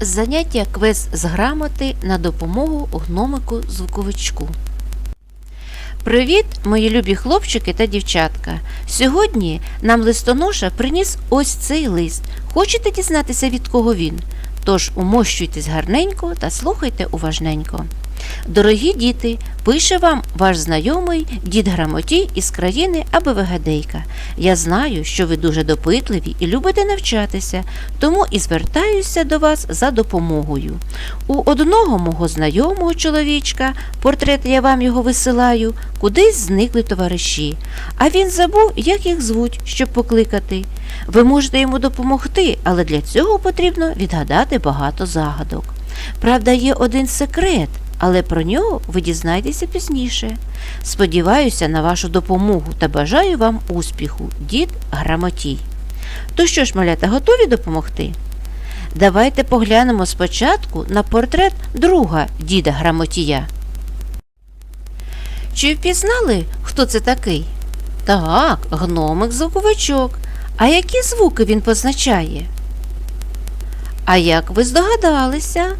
Заняття квест з грамоти на допомогу гномику звуковичку. Привіт, мої любі хлопчики та дівчатка. Сьогодні нам листоноша приніс ось цей лист. Хочете дізнатися, від кого він? Тож умощуйтесь гарненько та слухайте уважненько. Дорогі діти, пише вам ваш знайомий дід Грамотій із країни Абевегадейка. Я знаю, що ви дуже допитливі і любите навчатися, тому і звертаюся до вас за допомогою. У одного мого знайомого чоловічка, портрет я вам його висилаю, кудись зникли товариші, а він забув, як їх звуть, щоб покликати. Ви можете йому допомогти, але для цього потрібно відгадати багато загадок. Правда, є один секрет, але про нього ви дізнаєтеся пізніше. Сподіваюся на вашу допомогу та бажаю вам успіху, дід Грамотій. То що ж, малята, готові допомогти? Давайте поглянемо спочатку на портрет друга діда Грамотія. Чи впізнали, хто це такий? Так, гномик звуковичок. А які звуки він позначає? А як ви здогадалися?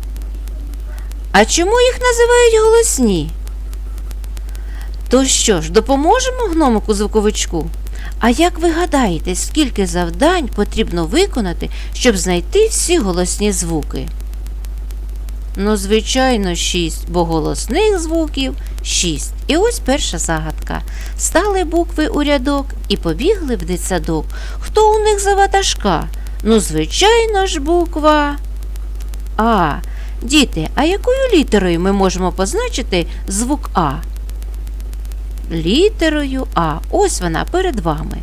А чому їх називають голосні? То що ж, допоможемо гномику звуковичку? А як ви гадаєте, скільки завдань потрібно виконати, щоб знайти всі голосні звуки? Ну, звичайно, шість, бо голосних звуків шість. І ось перша загадка. Стали букви у рядок і побігли в дитсадок. Хто у них за ватажка? Ну, звичайно ж, буква А. Діти, а якою літерою ми можемо позначити звук А? Літерою А. Ось вона перед вами.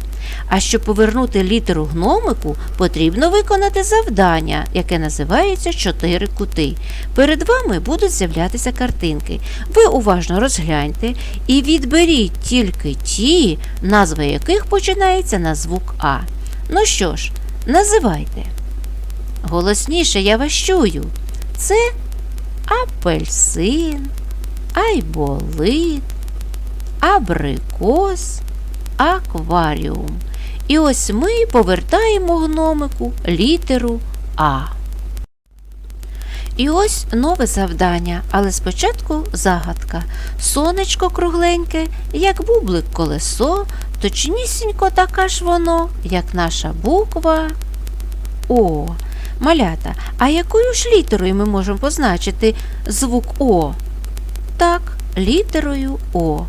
А щоб повернути літеру гномику, потрібно виконати завдання, яке називається чотири кути. Перед вами будуть з'являтися картинки. Ви уважно розгляньте і відберіть тільки ті, назва яких починається на звук А. Ну що ж, називайте. Голосніше я вас чую. Це апельсин, айболит, абрикос, акваріум. І ось ми повертаємо гномику літеру А. І ось нове завдання, але спочатку загадка. Сонечко кругленьке, як бублик колесо, точнісінько така ж воно, як наша буква О. Малята, а якою ж літерою ми можемо позначити звук О? Так, літерою О.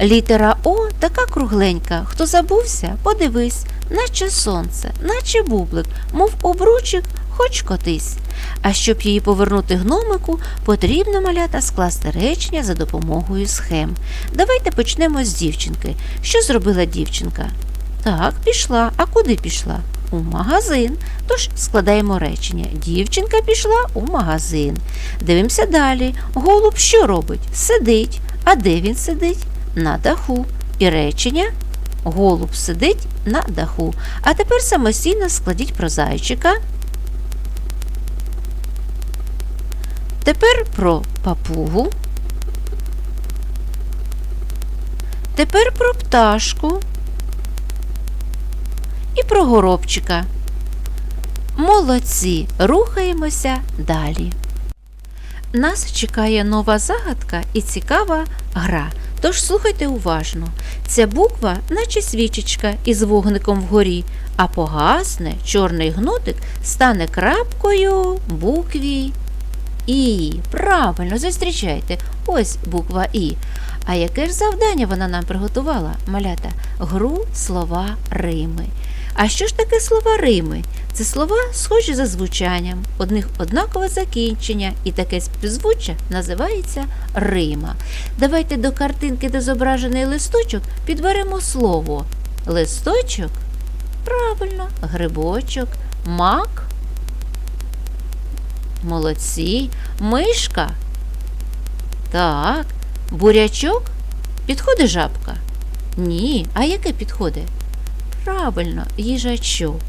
Літера О така кругленька. Хто забувся, подивись, наче сонце, наче бублик, мов обручик, хоч котись. А щоб її повернути гномику, потрібно малята скласти речення за допомогою схем. Давайте почнемо з дівчинки. Що зробила дівчинка? Так, пішла. А куди пішла? У магазин. Тож складаємо речення. Дівчинка пішла у магазин. Дивимося далі. Голуб що робить? Сидить. А де він сидить? На даху. І речення голуб сидить на даху. А тепер самостійно складіть про зайчика. Тепер про папугу. Тепер про пташку і про горобчика. Молодці, рухаємося далі. Нас чекає нова загадка і цікава гра. Тож слухайте уважно. Ця буква, наче свічечка із вогником вгорі, а погасне чорний гнотик стане крапкою букві І. Правильно, зустрічайте. Ось буква І. А яке ж завдання вона нам приготувала, малята? Гру слова Рими. А що ж таке слова Рими? Це слова схожі за звучанням, одних однакове закінчення, і таке співзвуччя називається Рима. Давайте до картинки, де зображений листочок, підберемо слово. Листочок? Правильно, грибочок, мак. Молодці, мишка. Так, бурячок. Підходить жабка? Ні. А яке підходить? Правильно, їжачок.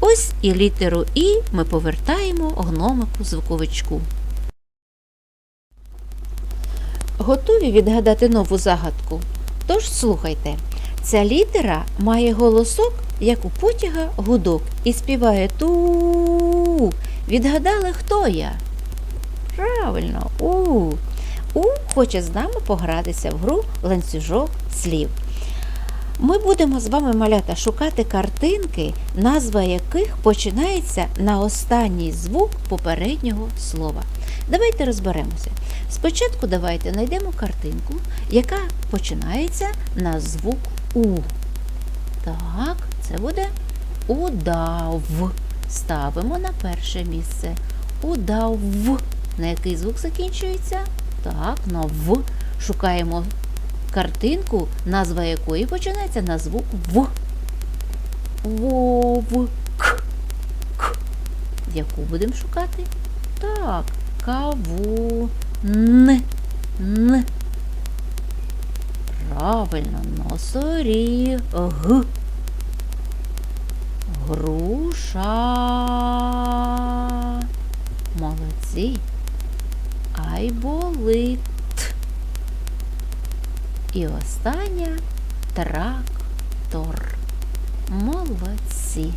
Ось і літеру І ми повертаємо гномику звуковичку. Готові відгадати нову загадку? Тож слухайте. Ця літера має голосок, як у потяга гудок, і співає ту Відгадали, хто я? Правильно, У. У хоче з нами погратися в гру ланцюжок слів. Ми будемо з вами малята шукати картинки, назва яких починається на останній звук попереднього слова. Давайте розберемося. Спочатку давайте знайдемо картинку, яка починається на звук У. Так, це буде удав. Ставимо на перше місце. Удав. На який звук закінчується? Так, на В. Шукаємо картинку, назва якої починається на звук В. Вов. К. К. Яку будемо шукати? Так, каву. Н. Н. Правильно, носоріг. Г. Груша. Молодці. Айболит. І остання трактор. Молодці.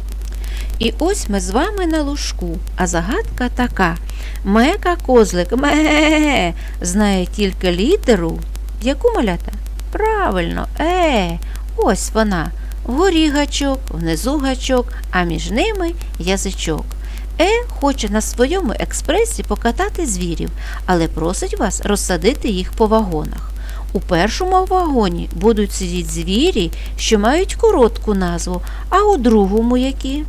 І ось ми з вами на лужку, а загадка така. Мека козлик ме знає тільки літеру. Яку малята? Правильно, е, ось вона. Вгорі гачок, внизу гачок, а між ними язичок. Е хоче на своєму експресі покатати звірів, але просить вас розсадити їх по вагонах. У першому вагоні будуть сидіти звірі, що мають коротку назву, а у другому які?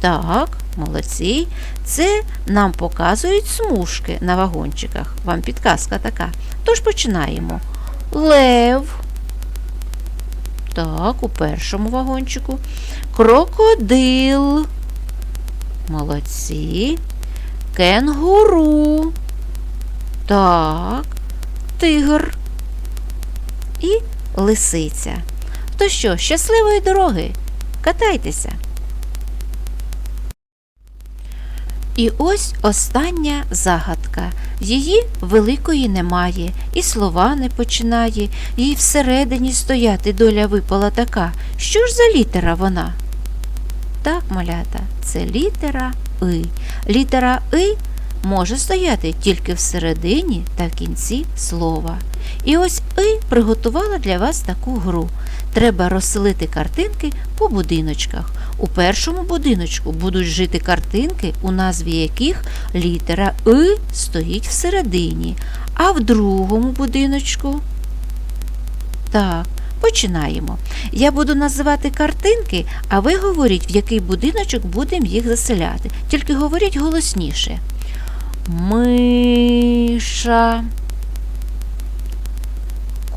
Так, молодці. Це нам показують смужки на вагончиках. Вам підказка така. Тож починаємо. Лев. Так, у першому вагончику. Крокодил. Молодці. Кенгуру. Так, тигр і лисиця. То що, щасливої дороги? Катайтеся. І ось остання загадка. Її великої немає, і слова не починає, їй всередині стояти доля випала така. Що ж за літера вона? Так, малята, це літера И. Літера И може стояти тільки всередині та в кінці слова. І ось И приготувала для вас таку гру. Треба розселити картинки по будиночках. У першому будиночку будуть жити картинки, у назві яких літера И стоїть всередині, а в другому будиночку. Так, починаємо. Я буду називати картинки, а ви говоріть, в який будиночок будемо їх заселяти. Тільки говоріть голосніше. Миша.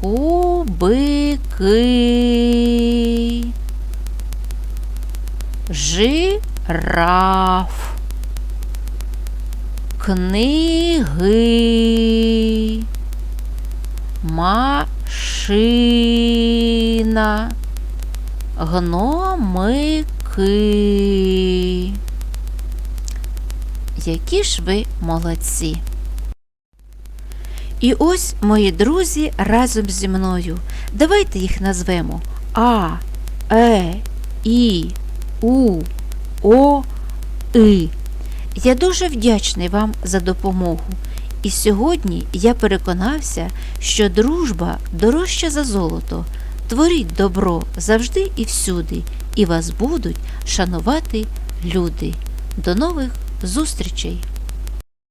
Кубики. Жираф. Книги. Машина. Гномики. Які ж ви молодці! І ось, мої друзі, разом зі мною. Давайте їх назвемо А, Е, І, У, О, И. Я дуже вдячний вам за допомогу. І сьогодні я переконався, що дружба дорожча за золото. Творіть добро завжди і всюди, і вас будуть шанувати люди. До нових зустрічей!